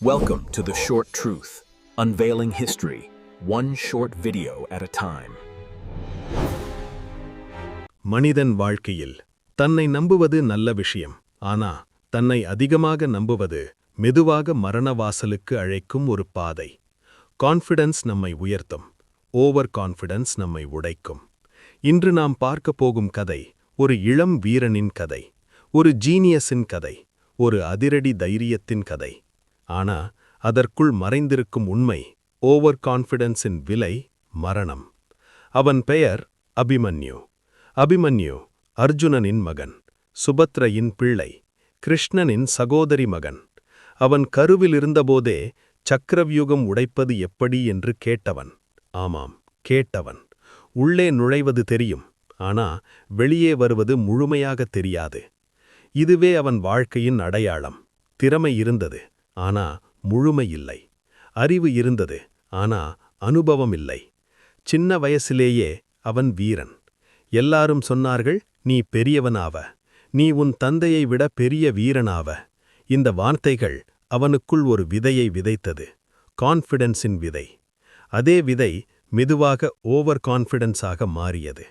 Welcome to The Short Truth, unveiling history, one short video at a time. மனிதன் வாழ்க்கையில் தன்னை நம்புவது நல்ல விஷயம் ஆனா தன்னை அதிகமாக நம்புவது மெதுவாக மரண வாசலுக்கு அழைக்கும் ஒரு பாதை. கான்ஃபிடன்ஸ் நம்மை உயர்த்தும் ஓவர் கான்ஃபிடன்ஸ் நம்மை உடைக்கும். இன்று நாம் பார்க்க போகும் கதை ஒரு இளம் வீரனின் கதை ஒரு ஜீனியஸின் கதை ஒரு அதிரடி தைரியத்தின் கதை. ஆனா அதற்குள் மறைந்திருக்கும் உண்மை ஓவர் கான்ஃபிடென்ஸின் விலை மரணம். அவன் பெயர் அபிமன்யு. அபிமன்யு அர்ஜுனனின் மகன் சுபத்ரையின் பிள்ளை கிருஷ்ணனின் சகோதரி மகன். அவன் கருவில் இருந்தபோதே சக்கரவியூகம் உடைப்பது எப்படி என்று கேட்டவன். ஆமாம் கேட்டவன். உள்ளே நுழைவது தெரியும் ஆனா வெளியே வருவது முழுமையாக தெரியாது. இதுவே அவன் வாழ்க்கையின் அடையாளம் திறமை இருந்தது. ஆனா முழுமை இல்லை அறிவு இருந்தது ஆனா அனுபவம் இல்லை சின்ன வயசிலேயே அவன் வீரன். எல்லாரும் சொன்னார்கள் நீ பெரியவனாவ. நீ உன் தந்தையை விட பெரிய வீரனாவ. இந்த வார்த்தைகள் அவனுக்குள் ஒரு விதையை விதைத்தது கான்ஃபிடென்ஸின் விதை. அதே விதை மெதுவாக ஓவர் கான்ஃபிடென்ஸாக மாறியது.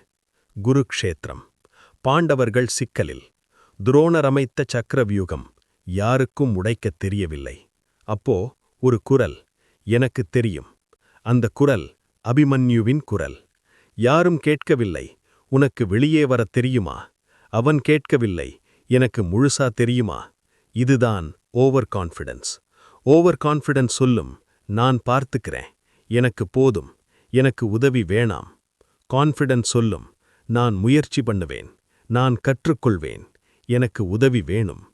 குருக்ஷேத்திரம். பாண்டவர்கள் சிக்கலில். துரோணரமைத்த சக்கரவியூகம். யாருக்கும் உடைக்கத் தெரியவில்லை. அப்போ ஒரு குரல் எனக்கு தெரியும். அந்த குரல் அபிமன்யுவின் குரல். யாரும் கேட்கவில்லை உனக்கு வெளியே வரத் தெரியுமா? அவன் கேட்கவில்லை எனக்கு முழுசா தெரியுமா? இதுதான் ஓவர் கான்ஃபிடன்ஸ். ஓவர் கான்ஃபிடன்ஸ் சொல்லும் நான் பார்த்துக்கிறேன் எனக்கு போதும் எனக்கு உதவி வேணாம். கான்ஃபிடன்ஸ் சொல்லும் நான் முயற்சி பண்ணுவேன் நான் கற்றுக்கொள்வேன் எனக்கு உதவி வேணும்.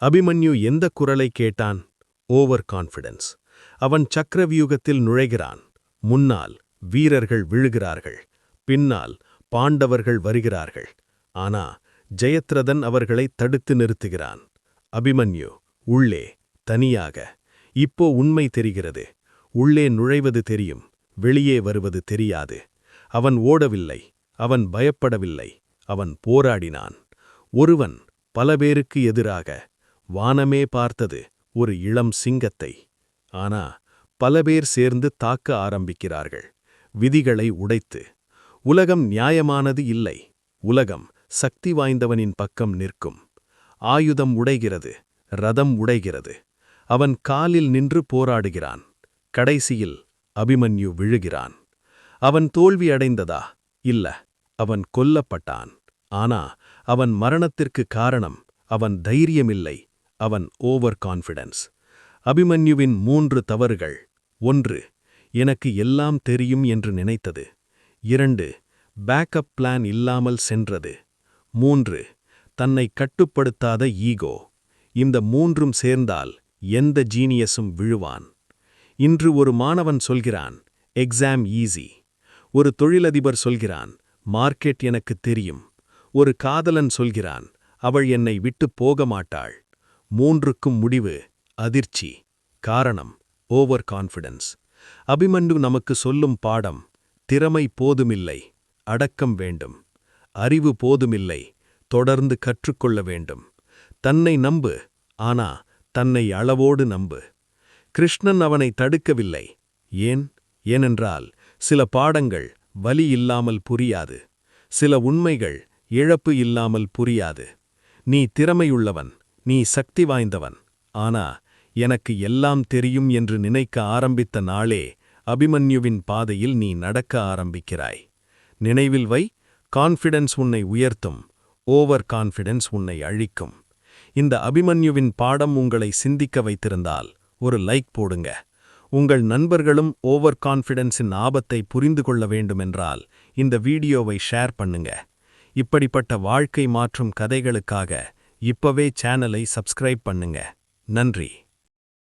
அபிமன்யு எந்த குரலை கேட்டான்? ஓவர் கான்ஃபிடன்ஸ் அவன் சக்கரவியூகத்தில் நுழைகிறான். முன்னால் வீரர்கள் விழுகிறார்கள். பின்னால் பாண்டவர்கள் வருகிறார்கள். ஆனா ஜெயத்ரதன் அவர்களை தடுத்து நிறுத்துகிறான். அபிமன்யு உள்ளே தனியாக. இப்போ உண்மை தெரிகிறது. உள்ளே நுழைவது தெரியும். வெளியே வருவது தெரியாது. அவன் ஓடவில்லை. அவன் பயப்படவில்லை. அவன் போராடினான். ஒருவன் பல பேருக்கு எதிராக வானமே பார்த்தது ஒரு இளம் சிங்கத்தை. ஆனா பல பேர் சேர்ந்து தாக்க ஆரம்பிக்கிறார்கள். விதிகளை உடைத்து உலகம் நியாயமானது இல்லை. உலகம் சக்தி வாய்ந்தவனின் பக்கம் நிற்கும். ஆயுதம் உடைகிறது ரதம் உடைகிறது. அவன் காலில் நின்று போராடுகிறான். கடைசியில் அபிமன்யு விழுகிறான். அவன் தோல்வி அடைந்ததா? இல்ல அவன் கொல்லப்பட்டான். ஆனா அவன் மரணத்திற்கு காரணம் அவன் தைரியமில்லை. அவன் ஓவர் கான்ஃபிடன்ஸ் அபிமன்யுவின் மூன்று தவறுகள். ஒன்று எனக்கு எல்லாம் தெரியும் என்று நினைத்தது. இரண்டு பேக்கப் பிளான் இல்லாமல் சென்றது. மூன்று தன்னை கட்டுப்படுத்தாத ஈகோ இந்த மூன்றும் சேர்ந்தால் எந்த ஜீனியஸும் விழுவான். இன்று ஒரு மாணவன் சொல்கிறான் எக்ஸாம் ஈஸி ஒரு தொழிலதிபர் சொல்கிறான் மார்க்கெட் எனக்கு தெரியும். ஒரு காதலன் சொல்கிறான் அவள் என்னை விட்டு போக மாட்டாள். மூன்றுக்கும் முடிவு அதிர்ச்சி காரணம் ஓவர் கான்ஃபிடன்ஸ் அபிமன்யு நமக்கு சொல்லும் பாடம் திறமை போதுமில்லை அடக்கம் வேண்டும். அறிவு போதுமில்லை தொடர்ந்து கற்றுக்கொள்ள வேண்டும். தன்னை நம்பு ஆனா தன்னை அளவோடு நம்பு. கிருஷ்ணன் அவனை தடுக்கவில்லை ஏன்? ஏனென்றால் சில பாடங்கள் வலி இல்லாமல் புரியாது. சில உண்மைகள் இழப்பு இல்லாமல் புரியாது. நீ திறமையுள்ளவன் நீ சக்தி வாய்ந்தவன். ஆனா எனக்கு எல்லாம் தெரியும் என்று நினைக்க ஆரம்பித்த நாளே அபிமன்யுவின் பாதையில் நீ நடக்க ஆரம்பிக்கிறாய். நினைவில் வை கான்ஃபிடன்ஸ் உன்னை உயர்த்தும் ஓவர் கான்ஃபிடன்ஸ் உன்னை அழிக்கும். இந்த அபிமன்யுவின் பாடம் உங்களை சிந்திக்க வைத்திருந்தால் ஒரு லைக் போடுங்க. உங்கள் நண்பர்களும் ஓவர் கான்ஃபிடன்ஸின் ஆபத்தை புரிந்து கொள்ள வேண்டுமென்றால் இந்த வீடியோவை ஷேர் பண்ணுங்க. இப்படிப்பட்ட வாழ்க்கை மாற்றும் கதைகளுக்காக இப்பவே சேனலை சப்ஸ்கிரைப் பண்ணுங்க. நன்றி.